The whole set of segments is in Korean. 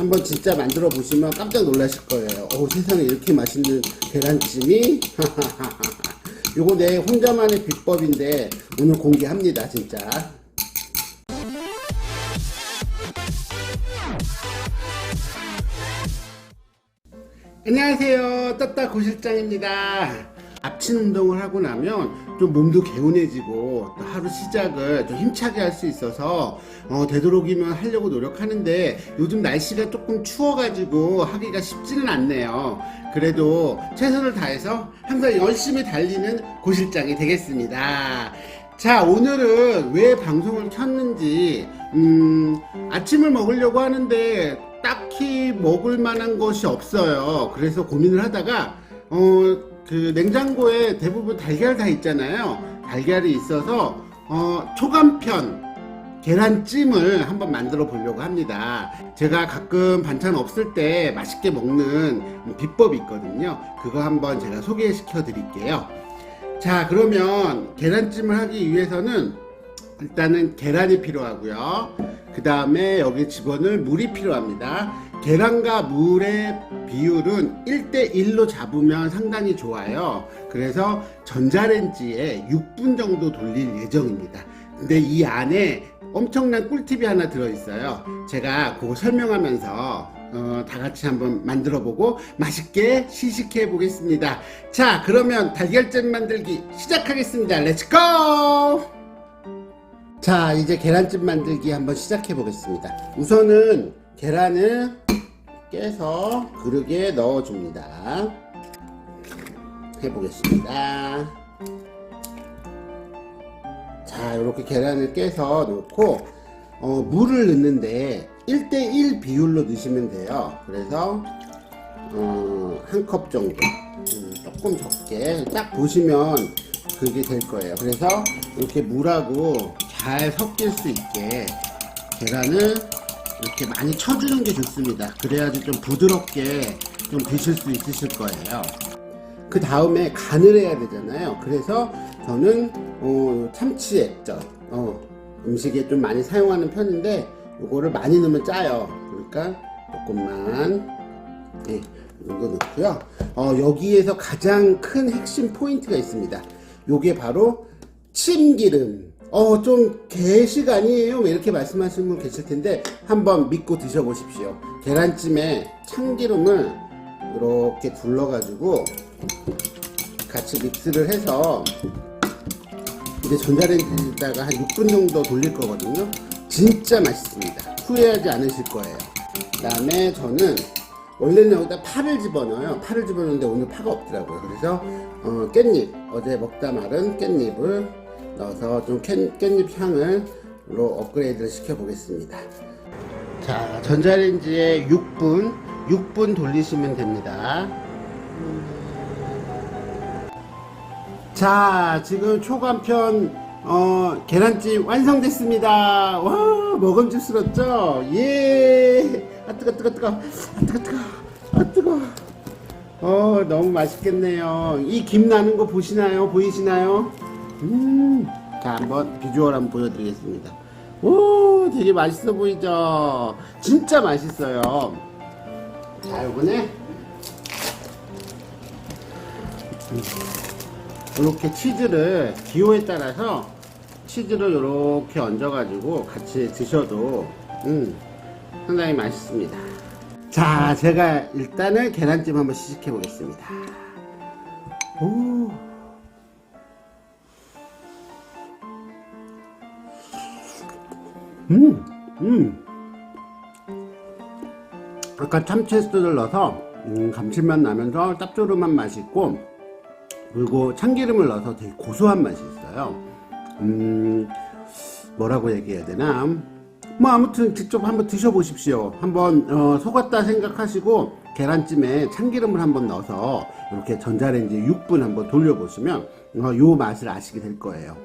한번 진짜 만들어 보시면 깜짝 놀라실 거예요. 어, 세상에 이렇게 맛있는 계란찜이 요거 내 혼자만의 비법인데 오늘 공개합니다 진짜. 안녕하세요. 떴다 고실장입니다. 아침 운동을 하고 나면 좀 몸도 개운해지고 또 하루 시작을 좀 힘차게 할 수 있어서 어, 되도록이면 하려고 노력하는데 요즘 날씨가 조금 추워가지고 하기가 쉽지는 않네요. 그래도 최선을 다해서 항상 열심히 달리는 고실장이 되겠습니다. 자, 오늘은 왜 방송을 켰는지, 음, 아침을 먹으려고 하는데 딱히 먹을 만한 것이 없어요. 그래서 고민을 하다가, 어, 그 냉장고에 대부분 달걀 다 있잖아요. 달걀이 있어서, 어, 초간편, 계란찜을 한번 만들어 보려고 합니다. 제가 가끔 반찬 없을 때 맛있게 먹는 비법이 있거든요. 그거 한번 제가 소개시켜 드릴게요. 자, 그러면 계란찜을 하기 위해서는 일단은 계란이 필요하고요. 그 다음에 여기 집어넣을 물이 필요합니다. 계란과 물의 비율은 1대1로 잡으면 상당히 좋아요. 그래서 전자레인지에 6분 정도 돌릴 예정입니다. 근데 이 안에 엄청난 꿀팁이 하나 들어있어요. 제가 그거 설명하면서 어, 다 같이 한번 만들어 보고 맛있게 시식해 보겠습니다. 자, 그러면 달걀잼 만들기 시작하겠습니다. 렛츠고! 자, 이제 계란찜 만들기 한번 시작해 보겠습니다. 우선은 계란을 깨서 그릇에 넣어 줍니다. 해 보겠습니다. 자, 이렇게 계란을 깨서 넣고 어, 물을 넣는데 1대1 비율로 넣으시면 돼요. 그래서 어, 한 컵 정도 음, 조금 적게 딱 보시면 그게 될 거예요. 그래서 이렇게 물하고 잘 섞일 수 있게 계란을 이렇게 많이 쳐주는 게 좋습니다. 그래야지 좀 부드럽게 좀 드실 수 있으실 거예요. 그 다음에 간을 해야 되잖아요. 그래서 저는 어, 참치 액젓 어, 음식에 좀 많이 사용하는 편인데 이거를 많이 넣으면 짜요. 그러니까 조금만 네, 이 정도 넣고요. 어, 여기에서 가장 큰 핵심 포인트가 있습니다. 요게 바로 참기름. 어, 좀 개식 아니에요? 왜 이렇게 말씀하시는 분 계실 텐데 한번 믿고 드셔보십시오. 계란찜에 참기름을 이렇게 둘러가지고 같이 믹스를 해서 이제 전자레인지에다가 한 6분 정도 돌릴 거거든요. 진짜 맛있습니다. 후회하지 않으실 거예요. 그 다음에 저는 원래는 여기다 파를 집어넣어요. 파를 집어넣는데 오늘 파가 없더라고요. 그래서 어, 깻잎 어제 먹다 말은 깻잎을 넣어서 좀 깻, 깻잎 향을 로 업그레이드를 시켜 보겠습니다. 자 전자레인지에 6분 6분 돌리시면 됩니다. 자, 지금 초간편 어, 계란찜 완성됐습니다. 와, 먹음직스럽죠? 예. 아 뜨거 뜨거 뜨거. 아 뜨거 뜨거. 아 뜨거. 어, 너무 맛있겠네요. 이 김 나는 거 보시나요? 보이시나요? 음. 자, 한번 비주얼 한번 보여드리겠습니다. 오, 되게 맛있어 보이죠? 진짜 맛있어요. 자, 요번에 이렇게 치즈를 기호에 따라서 치즈를 이렇게 얹어가지고 같이 드셔도 음, 상당히 맛있습니다. 자, 제가 일단은 계란찜 한번 시식해 보겠습니다. 오. 음, 음. 아까 참치스를 넣어서 음, 감칠맛 나면서 짭조름한 맛이 있고 그리고 참기름을 넣어서 되게 고소한 맛이 있어요. 음, 뭐라고 얘기해야 되나? 뭐 아무튼 직접 한번 드셔보십시오. 한번 어, 속았다 생각하시고 계란찜에 참기름을 한번 넣어서 이렇게 전자레인지 6분 한번 돌려보시면 어, 요 맛을 아시게 될 거예요.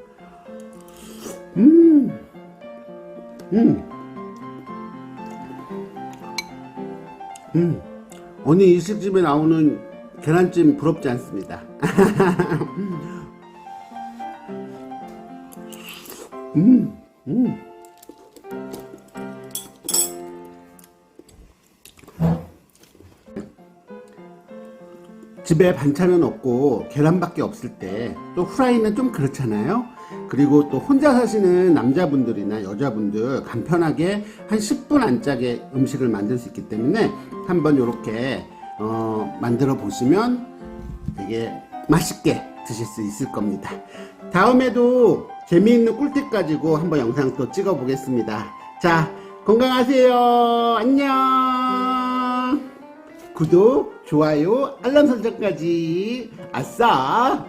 음, 음, 음. 어느 일식집에 나오는 계란찜 부럽지 않습니다. 음, 음. 집에 반찬은 없고 계란밖에 없을 때 또 후라이는 좀 그렇잖아요. 그리고 또 혼자 사시는 남자분들이나 여자분들 간편하게 한 10분 안짝의 음식을 만들 수 있기 때문에 한번 이렇게 어, 만들어 보시면 되게 맛있게 드실 수 있을 겁니다. 다음에도 재미있는 꿀팁 가지고 한번 영상 또 찍어 보겠습니다. 자, 건강하세요. 안녕. 구독, 좋아요, 알람 설정까지. 아싸!